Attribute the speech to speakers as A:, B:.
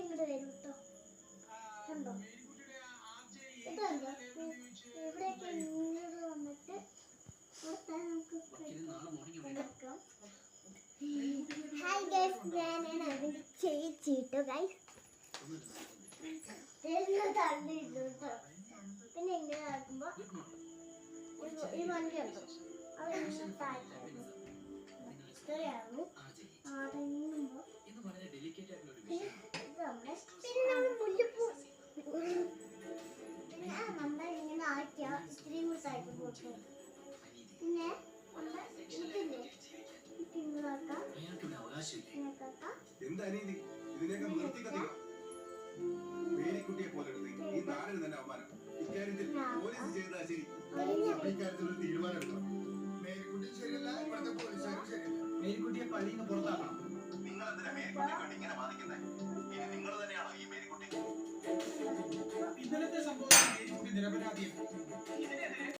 A: ഇങ്ങോട്ട് വരും കേട്ടോ കണ്ടോ ഇത് കണ്ടോ ഇവിടെയൊക്കെ ഇങ്ങോട്ട് വന്നിട്ട് ഇവിടുത്തെ നമുക്ക് കൊടുക്കാം ഹായ് ഗൈസ് ഞാനാണ് അതിന്റെ ചേച്ചി കേട്ടോ ഗൈസ് തള്ളിയിട്ടു കേട്ടോ പിന്നെ ഇങ്ങനെ ആക്കുമ്പോ ഈ- വണ്ടി ഉണ്ടോ അത് ഇങ്ങനെ താഴ്ത്തായിരുന്നു ഇത്രയായിരുന്നു അടങ്ങുമ്പോ പിന്നെ മുല്ലപ്പൂ പിന്നെ നമ്മൾ ഇങ്ങനെ ആക്കിയ ഇത്രയും കൂട്ടായിട്ട് പോട്ടു. പിന്നെ
B: എന്താ അനീതി? ഇതിനെയൊക്കെ നിർത്തി കത്തിക്കണം. മേരിക്കുട്ടിയെ പോലെ ഈ നാടിന് തന്നെ അവമാനം. ഇക്കാര്യത്തിൽ പോലീസ് ചെയ്താ ശരി. ഇക്കാര്യത്തിൽ ഒരു തീരുമാനം എടുക്കണം.
C: മേരിക്കുട്ടി ശരിയല്ല ഇവിടുത്തെ പോലീസുകാരും ശരിയല്ല.
D: മേരിക്കുട്ടിയെ പള്ളിയിൽ നിന്ന് പുറത്താക്കണം.
B: നിങ്ങൾ എന്തിനാ മേരിക്കുട്ടിയെ കണ്ട് ഇങ്ങനെ ബാധിക്കുന്നത് ഇനി നിങ്ങൾ തന്നെയാണോ ഈ മേരിക്കുട്ടി
D: ഇന്നലത്തെ സംഭവം മേരിക്കുട്ടി നിരപരാധിയാണ്.